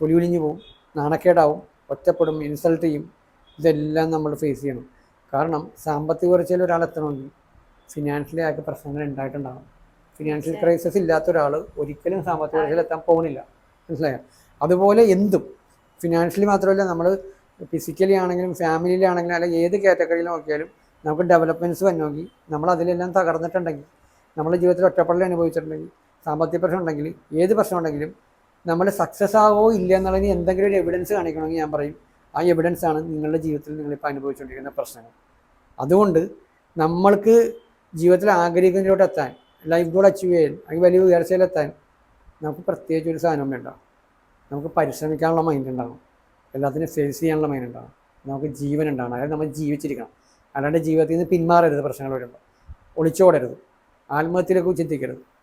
തൊലി ഒലിഞ്ഞു പോവും. നാണക്കേടാവും. ഒറ്റപ്പെടും ഇൻസൾട്ട് ചെയ്യും. ഇതെല്ലാം നമ്മൾ ഫേസ് ചെയ്യണം. കാരണം സാമ്പത്തിക ഉയർച്ചയിൽ ഒരാൾ എത്തണമെങ്കിൽ ഫിനാൻഷ്യലി അയാൾക്ക് പ്രശ്നങ്ങൾ ഉണ്ടായിട്ടുണ്ടാകും ഫിനാൻഷ്യൽ ക്രൈസിസ് ഇല്ലാത്ത ഒരാൾ ഒരിക്കലും സാമ്പത്തിക ഉയർച്ചയിൽ എത്താൻ പോകുന്നില്ല മനസ്സിലായോ? അതുപോലെ എന്തും. ഫിനാൻഷ്യലി മാത്രമല്ല നമ്മൾ ഫിസിക്കലി ആണെങ്കിലും ഫാമിലിയിലാണെങ്കിലും അല്ലെങ്കിൽ ഏത് കാറ്റഗറിയിൽ നോക്കിയാലും നമുക്ക് ഡെവലപ്മെന്റ്സ് വന്നോക്കി നമ്മൾ അതിലെല്ലാം തകർന്നിട്ടുണ്ടെങ്കിൽ നമ്മുടെ ജീവിതത്തിൽ ഒറ്റപ്പെടൽ അനുഭവിച്ചിട്ടുണ്ടെങ്കിൽ സാമ്പത്തിക പ്രശ്നം ഉണ്ടെങ്കിൽ ഏത് പ്രശ്നം ഉണ്ടെങ്കിലും നമ്മൾ സക്സസ് ആവോ ഇല്ല എന്നുള്ളതിന് എന്തെങ്കിലും ഒരു എവിഡൻസ് കാണിക്കണമെങ്കിൽ ഞാൻ പറയും. ആ എവിഡൻസ് ആണ് നിങ്ങളുടെ ജീവിതത്തിൽ നിങ്ങളിപ്പോൾ അനുഭവിച്ചുകൊണ്ടിരിക്കുന്ന പ്രശ്നങ്ങൾ. അതുകൊണ്ട് നമ്മൾക്ക് ജീവിതത്തിൽ ആഗ്രഹിക്കുന്നതിലോട്ട് എത്താൻ ലൈഫ് ഗോൾ അച്ചീവ് ചെയ്യാൻ അല്ലെങ്കിൽ വലിയ ഉയർച്ചയിലെത്താൻ നമുക്ക് പ്രത്യേകിച്ച് ഒരു സാധനം വേണ്ട നമുക്ക് പരിശ്രമിക്കാനുള്ള മൈൻഡ് ഉണ്ടാകും എല്ലാത്തിനും ഫേസ് ചെയ്യാനുള്ള മൈൻഡ് ഉണ്ടാകും നമുക്ക് ജീവൻ ഉണ്ടാകണം അതായത് നമ്മൾ ജീവിച്ചിരിക്കണം. അല്ലാണ്ട് ജീവിതത്തിൽ നിന്ന് പിന്മാറരുത് പ്രശ്നങ്ങൾ വരുമ്പോൾ. ഒളിച്ചോടരുത്. ആത്മഹത്യയിലേക്ക് ചിന്തിക്കരുത്.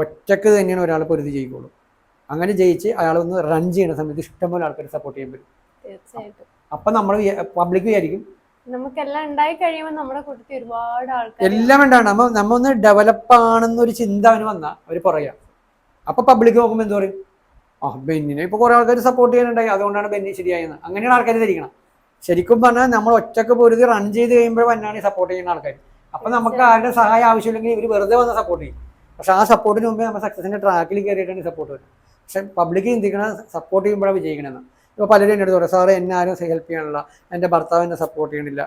ഒറ്റയ്ക്ക് തന്നെയാണ് ഒരാൾ പൊരുതി ജയിക്കുള്ളൂ അങ്ങനെ ജയിച്ച് അയാൾ ഒന്ന് റൺ ചെയ്യുന്ന സമയത്ത് ഇഷ്ടംപോലെ ആൾക്കാർ സപ്പോർട്ട് ചെയ്യാൻ പറ്റും. തീർച്ചയായിട്ടും. അപ്പം നമ്മൾ പബ്ലിക് വിചാരിക്കും. നമുക്കെല്ലാം ഉണ്ടായി കഴിയുമ്പോൾ നമ്മുടെ കൂട്ടത്തിൽ ഒരുപാട് ആൾക്കാർ എല്ലാം ഉണ്ടാണ് നമ്മ നമ്മ ഒന്ന് ഡെവലപ്പ് ആണെന്നൊരു ചിന്ത അവന് വന്നാൽ അവർ പറയാം. അപ്പൊ പബ്ലിക് നോക്കുമ്പോൾ എന്താ പറയും? ആ ബെന്നിനെ ഇപ്പൊ കുറെ ആൾക്കാർ സപ്പോർട്ട് ചെയ്യാനുണ്ടായി. അതുകൊണ്ടാണ് ബെന്നി ശരിയായെന്ന്. അങ്ങനെയാണ് ആൾക്കാർ ധരിക്കണം ശരിക്കും പറഞ്ഞാൽ നമ്മൾ ഒറ്റയ്ക്ക് പൊരുതി റൺ ചെയ്ത് കഴിയുമ്പോൾ വന്നാണ് സപ്പോർട്ട് ചെയ്യുന്ന ആൾക്കാർ അപ്പൊ നമുക്ക് ആരുടെ സഹായം ആവശ്യമില്ലെങ്കിൽ ഇവർ വെറുതെ വന്ന് സപ്പോർട്ട് ചെയ്യും. പക്ഷെ ആ സപ്പോർട്ടിന് മുമ്പേ നമ്മൾ സക്സസിന്റെ ട്രാക്കിൽ കയറിയിട്ടാണ് സപ്പോർട്ട് വരുന്നത്. പക്ഷെ പബ്ലിക് ചിന്തിക്കണ സപ്പോർട്ട് ചെയ്യുമ്പോഴാണ് വിജയിക്കണമെന്ന് ഇപ്പോൾ പലരും എന്റെ അടുത്ത് പറയും സാറേ എന്നെ ആരും ഹെൽപ്പ് ചെയ്യണില്ല എന്റെ ഭർത്താവ് എന്നെ സപ്പോർട്ട് ചെയ്യണില്ല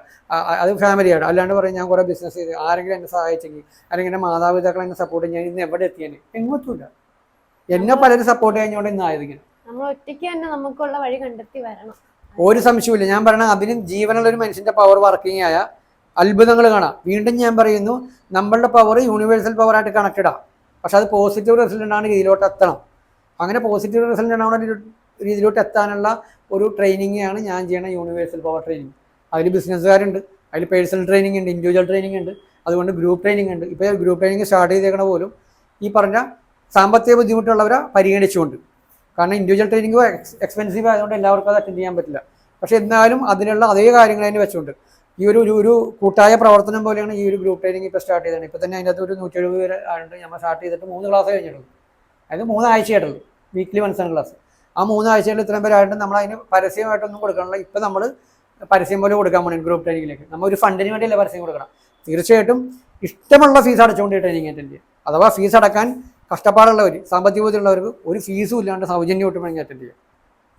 അത് ഫാമിലിയാണ് അല്ലാണ്ട് പറയും ഞാൻ കുറേ ബിസിനസ് ചെയ്ത്. ആരെങ്കിലും എന്നെ സഹായിച്ചെങ്കിൽ അല്ലെങ്കിൽ എന്റെ മാതാപിതാക്കൾ എന്നെ സപ്പോർട്ട് ചെയ്യാൻ ഇന്ന് എവിടെ എത്തിയാൽ എങ്ങോട്ടുമില്ല എന്നെ പലരും സപ്പോർട്ട് കഴിഞ്ഞുകൊണ്ട് ഇന്ന് ആയതിങ്ങനെ നമ്മൾ ഒറ്റയ്ക്ക് തന്നെ നമുക്കുള്ള വഴി കണ്ടെത്തി വരണം. ഒരു സംശയമില്ല ഞാൻ പറയണ അതിന് ജീവനുള്ള ഒരു മനുഷ്യന്റെ പവർ വർക്കിംഗ് ആയ അത്ഭുതങ്ങൾ കാണാം. വീണ്ടും ഞാൻ പറയുന്നു നമ്മളുടെ പവർ യൂണിവേഴ്സൽ പവറായിട്ട് കണക്റ്റഡാ പക്ഷെ അത് പോസിറ്റീവ് റിസൾട്ട് ആണ് രീതിയിലോട്ട് എത്തണം. അങ്ങനെ പോസിറ്റീവ് റിസൾട്ട് ഉണ്ടാകുന്ന ഒരു രീതിയിലോട്ട് എത്താനുള്ള ഒരു ട്രെയിനിങ് ആണ് ഞാൻ ചെയ്യണ യൂണിവേഴ്സൽ പവർ ട്രെയിനിങ് അതിൽ ബിസിനസ്സുകാരുണ്ട് അതിൽ പേഴ്സണൽ ട്രെയിനിങ് ഉണ്ട് ഇൻഡിവിജ്വൽ ട്രെയിനിങ് ഉണ്ട് അതുകൊണ്ട് ഗ്രൂപ്പ് ട്രെയിനിങ് ഉണ്ട്. ഇപ്പോൾ ഗ്രൂപ്പ് ട്രെയിനിങ് സ്റ്റാർട്ട് ചെയ്തേക്കണ പോലും ഈ പറഞ്ഞ സാമ്പത്തിക ബുദ്ധിമുട്ടുള്ളവരെ പരിഗണിച്ചുകൊണ്ട്. കാരണം ഇൻഡിവിജ്വൽ ട്രെയിനിങ് എക്സ്പെൻസീവ് ആയതുകൊണ്ട് എല്ലാവർക്കും അത് അറ്റൻഡ് ചെയ്യാൻ പറ്റില്ല. പക്ഷേ എന്നാലും അതിനുള്ള അതേ കാര്യങ്ങൾ തന്നെ വെച്ചുകൊണ്ട് ഈ ഒരു ഒരു- കൂട്ടായ പ്രവർത്തനം പോലെയാണ് ഈ ഒരു ഗ്രൂപ്പ് ട്രെയിനിങ് ഇപ്പോൾ സ്റ്റാർട്ട് ചെയ്തത്. ഇപ്പോൾ തന്നെ അതിനകത്ത് ഒരു നൂറ്റി എഴുപത് പേര് ആയിട്ട് നമ്മൾ സ്റ്റാർട്ട് ചെയ്തിട്ട് മൂന്ന് ക്ലാസ് കഴിഞ്ഞിട്ടുള്ളൂ അതായത് മൂന്നാഴ്ചയായിട്ടുള്ളൂ വീക്ക്ലി വൺസ് ക്ലാസ് ആ മൂന്നാഴ്ചയിൽ ഇത്രയും പേരായിട്ട് നമ്മൾ അതിന് പരസ്യമായിട്ടൊന്നും കൊടുക്കണില്ല ഇപ്പം നമ്മൾ പരസ്യം പോലെ കൊടുക്കാൻ പോകണം ഗ്രൂപ്പ് ട്രെയിനിങ്ങിലേക്ക് നമ്മൾ ഒരു ഫണ്ടിന് വേണ്ടിയല്ല പരസ്യം കൊടുക്കണം. തീർച്ചയായിട്ടും ഇഷ്ടമുള്ള ഫീസ് അടച്ചുകൊണ്ട് ട്രെയിനിങ് അറ്റൻഡ് ചെയ്യുക. അഥവാ ഫീസ് അടക്കാൻ കഷ്ടപ്പാടുള്ളവർ സാമ്പത്തിക ബുദ്ധിയുള്ളവർക്ക് ഒരു ഫീസും ഇല്ലാണ്ട് സൗജന്യമായിട്ട് വേണമെങ്കിൽ അറ്റൻഡ് ചെയ്യുക.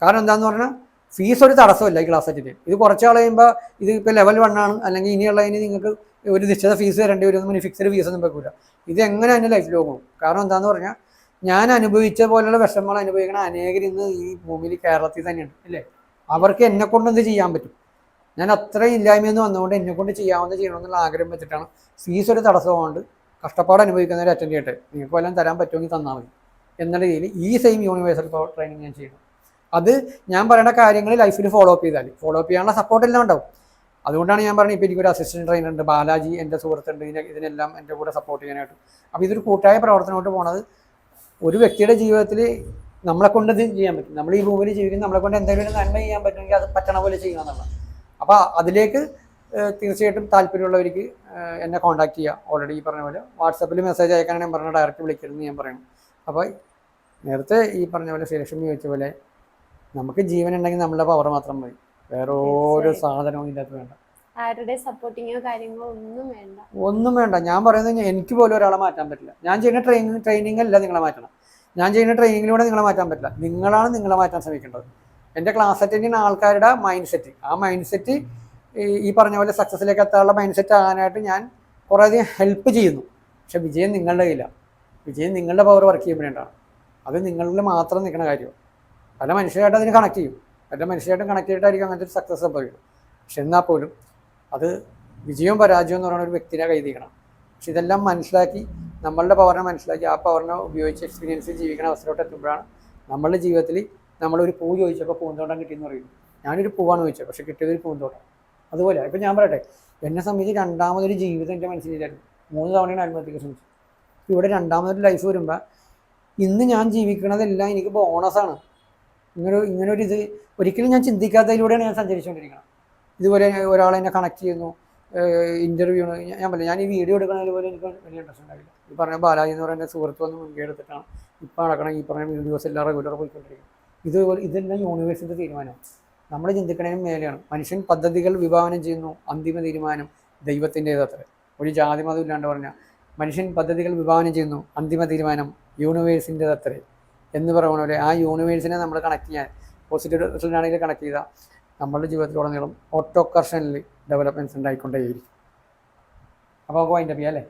കാരണം എന്താണെന്ന് പറഞ്ഞാൽ ഫീസ് ഒരു തടസ്സമില്ല ഈ ക്ലാസ് അറ്റൻഡ് ഇത് കുറച്ച് കളയുമ്പോൾ ഇത് ഇപ്പോൾ ലെവൽ വൺ ആണ്. അല്ലെങ്കിൽ ഇനിയുള്ളതിന് നിങ്ങൾക്ക് ഒരു നിശ്ചിത ഫീസ് തരേണ്ടി വരും പിന്നെ ഫിക്സഡ് ഫീസ് ഒന്നും വെക്കില്ല ഇത് എങ്ങനെ എന്റെ ലൈഫിൽ പോകും? കാരണം എന്താണെന്ന് പറഞ്ഞാൽ ഞാൻ അനുഭവിച്ച പോലെയുള്ള വിഷമങ്ങൾ അനുഭവിക്കണ അനേകർ ഇന്ന് ഈ ഭൂമിയിൽ കേരളത്തിൽ തന്നെയുണ്ട്. അല്ലേ? അവർക്ക് എന്നെ കൊണ്ട് എന്ത് ചെയ്യാൻ പറ്റും? ഞാൻ അത്രയും ഇല്ലായ്മയെന്ന് വന്നുകൊണ്ട് എന്നെ കൊണ്ട് ചെയ്യാവുന്ന ചെയ്യണമെന്നുള്ള ആഗ്രഹം വെച്ചിട്ടാണ് ഫീസ് ഒരു തടസ്സമുണ്ട് കഷ്ടപ്പാട് അനുഭവിക്കുന്നവർ അറ്റൻഡ് ചെയ്യട്ടെ. നിങ്ങൾക്ക് വല്ലതും തരാൻ പറ്റുമെങ്കിൽ തന്നാൽ മതി. എന്നുള്ള രീതിയിൽ ഈ സെയിം യൂണിവേഴ്സൽ പവർ ട്രെയിനിങ് ഞാൻ ചെയ്യണം അത് ഞാൻ പറയുന്ന കാര്യങ്ങൾ ലൈഫിൽ ഫോളോ അപ്പ് ചെയ്താൽ ഫോളോ അപ്പ് ചെയ്യാനുള്ള സപ്പോർട്ട് എല്ലാം ഉണ്ടാവും. അതുകൊണ്ടാണ് ഞാൻ പറഞ്ഞത് ഇപ്പോൾ എനിക്കൊരു അസിസ്റ്റന്റ് ട്രെയിനർ ഉണ്ട് ബാലാജി എന്റെ സുഹൃത്തുണ്ട് ഇതിനെ ഇതിനെല്ലാം എന്റെ കൂടെ സപ്പോർട്ട് ചെയ്യാനായിട്ട്. അപ്പോൾ ഇതൊരു കൂട്ടായ പ്രവർത്തനമായിട്ട് പോണത് ഒരു വ്യക്തിയുടെ ജീവിതത്തിൽ നമ്മളെ കൊണ്ട് ഇത് ചെയ്യാൻ പറ്റും. നമ്മൾ ഈ ഭൂമിയിൽ ജീവിക്കുന്ന നമ്മളെ കൊണ്ട് എന്തെങ്കിലും നന്മ ചെയ്യാൻ പറ്റുമെങ്കിൽ അത് പറ്റണ പോലെ ചെയ്യണം എന്നുള്ള അപ്പോൾ അതിലേക്ക് തീർച്ചയായിട്ടും താല്പര്യമുള്ളവർക്ക് എന്നെ കോൺടാക്ട് ചെയ്യുക ഓൾറെഡി ഈ പറഞ്ഞ പോലെ വാട്സപ്പിൽ മെസ്സേജ് അയക്കാനാണ് ഞാൻ പറഞ്ഞ ഡയറക്റ്റ് വിളിക്കരുതെന്ന് ഞാൻ പറയണം അപ്പോൾ നേരത്തെ ഈ പറഞ്ഞ പോലെ ശേഷം ചോദിച്ച പോലെ നമുക്ക് ജീവൻ ഉണ്ടെങ്കിൽ നമ്മുടെ പവർ മാത്രം മതി. വേറെ ഓരോ സാധനവും ഇതിനകത്ത് വേണ്ട. ആരുടെ സപ്പോർട്ടിങ്ങോ കാര്യങ്ങളോ ഒന്നും വേണ്ട. ഒന്നും വേണ്ട. ഞാൻ പറയുന്നത് എനിക്ക് പോലും ഒരാളെ മാറ്റാൻ പറ്റില്ല. ഞാൻ ചെയ്യുന്ന ട്രെയിനിങ് ട്രെയിനിങ് അല്ല നിങ്ങളെ മാറ്റണം. ഞാൻ ചെയ്യുന്ന ട്രെയിനിങ്ങിലൂടെ നിങ്ങളെ മാറ്റാൻ പറ്റില്ല. നിങ്ങളാണ് നിങ്ങളെ മാറ്റാൻ ശ്രമിക്കേണ്ടത്. എന്റെ ക്ലാസ് അറ്റൻഡ് ചെയ്യുന്ന ആൾക്കാരുടെ മൈൻഡ് സെറ്റ് ആ മൈൻഡ് സെറ്റ് ഈ പറഞ്ഞ പോലെ സക്സസ്സിലേക്ക് എത്താനുള്ള മൈൻഡ് സെറ്റ് ആകാനായിട്ട് ഞാൻ കുറേയധികം ഹെൽപ്പ് ചെയ്യുന്നു. പക്ഷെ വിജയം നിങ്ങളുടെ കയ്യിലാണ്. വിജയം നിങ്ങളുടെ പവർ വർക്ക് ചെയ്യുമ്പോഴേണ്ടാണ് അത് നിങ്ങളിൽ മാത്രം നിൽക്കുന്ന കാര്യമാണ്. പല മനുഷ്യരായിട്ട് അതിന് കണക്ട് ചെയ്യും. പല മനുഷ്യരായിട്ടും കണക്ട് ചെയ്തിട്ടായിരിക്കും അങ്ങനത്തെ ഒരു സക്സസ് സംഭവിക്കുന്നത്. പക്ഷെ എന്നാൽ പോലും അത് വിജയവും പരാജയവും എന്ന് പറയുന്ന ഒരു വ്യക്തിനെ കൈതിക്കണം പക്ഷെ ഇതെല്ലാം മനസ്സിലാക്കി നമ്മളുടെ പവറിനെ മനസ്സിലാക്കി ആ പവറിനെ ഉപയോഗിച്ച് എക്സ്പീരിയൻസ് ജീവിക്കുന്ന അവസരമായിട്ട് എത്തുമ്പോഴാണ് നമ്മളുടെ ജീവിതത്തിൽ നമ്മളൊരു പൂ ചോദിച്ചപ്പോൾ പൂന്തോട്ടം കിട്ടിയെന്ന് പറയും ഞാനൊരു പൂവാണ് ചോദിച്ചത് പക്ഷെ കിട്ടിയതൊരു പൂന്തോട്ടം. അതുപോലെ ഇപ്പം ഞാൻ പറയട്ടെ എന്നെ സംബന്ധിച്ച് രണ്ടാമതൊരു ജീവിതം എന്റെ മനസ്സിലായിരുന്നു മൂന്ന് തവണയാണ് ആത്മഹത്യക്ക് ശ്രമിച്ചത്. ഇവിടെ രണ്ടാമതൊരു ലൈഫ് വരുമ്പോൾ ഇന്ന് ഞാൻ ജീവിക്കണതെല്ലാം എനിക്ക് ബോണസാണ് ഇങ്ങനെ ഇങ്ങനെ ഒരു ഇത് ഒരിക്കലും ഞാൻ ചിന്തിക്കാത്തതിലൂടെയാണ് ഞാൻ സഞ്ചരിച്ചുകൊണ്ടിരിക്കുന്നത് ഇതുപോലെ ഒരാൾ എന്നെ കണക്ട് ചെയ്യുന്നു. ഇന്റർവ്യൂ ഞാൻ പറയാം ഞാൻ ഈ വീഡിയോ എടുക്കണതിൽ പോലും എനിക്ക് വലിയ ഇൻട്രസ്റ്റ് ഉണ്ടാവില്ല ഈ പറഞ്ഞ ബാലാജി എന്ന് പറയുന്ന സുഹൃത്ത് വന്ന് മുൻകൈ എടുത്തിട്ടാണ് ഇപ്പം നടക്കണം ഈ പറഞ്ഞ വീഡിയോസ് എല്ലാം റെഗുലർ പോയിക്കൊണ്ടിരിക്കുന്നത്. ഇത് ഇതെല്ലാം യൂണിവേഴ്സിന്റെ തീരുമാനമാണ്. നമ്മൾ ചിന്തിക്കണതിനും മേലെയാണ്. മനുഷ്യൻ പദ്ധതികൾ വിഭാവനം ചെയ്യുന്നു. അന്തിമ തീരുമാനം ദൈവത്തിന്റെത് അത്ര. ഒരു ജാതി മതം ഇല്ലാണ്ട് പറഞ്ഞാൽ മനുഷ്യൻ പദ്ധതികൾ വിഭാവനം ചെയ്യുന്നു. അന്തിമ തീരുമാനം യൂണിവേഴ്സിന്റെ അത്രേ. എന്ന് പറയുന്ന പോലെ ആ യൂണിവേഴ്സിനെ നമ്മൾ കണക്ട് ചെയ്യാൻ പോസിറ്റീവ് റിസൾട്ടാണെങ്കിൽ കണക്ട് ചെയ്താൽ നമ്മളുടെ ജീവിതത്തിലുടനീളം ഓട്ടോകർഷനിൽ ഡെവലപ്മെന്റ്സ് ഉണ്ടായിക്കൊണ്ടേയിരിക്കും. അപ്പോൾ പോയിന്റ് ചെയ്യാം അല്ലേ?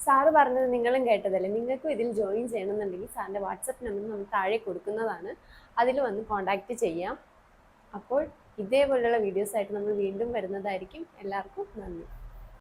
സാറ് പറഞ്ഞത് നിങ്ങളും കേട്ടതല്ലേ? നിങ്ങൾക്കും ഇതിൽ ജോയിൻ ചെയ്യണമെന്നുണ്ടെങ്കിൽ സാറിന്റെ വാട്സപ്പ് നമ്പർ നമ്മൾ താഴെ കൊടുക്കുന്നതാണ്. അതിൽ വന്ന് കോൺടാക്റ്റ് ചെയ്യാം. അപ്പോൾ ഇതേപോലെയുള്ള വീഡിയോസായിട്ട് നമ്മൾ വീണ്ടും വരുന്നതായിരിക്കും. എല്ലാവർക്കും നന്ദി.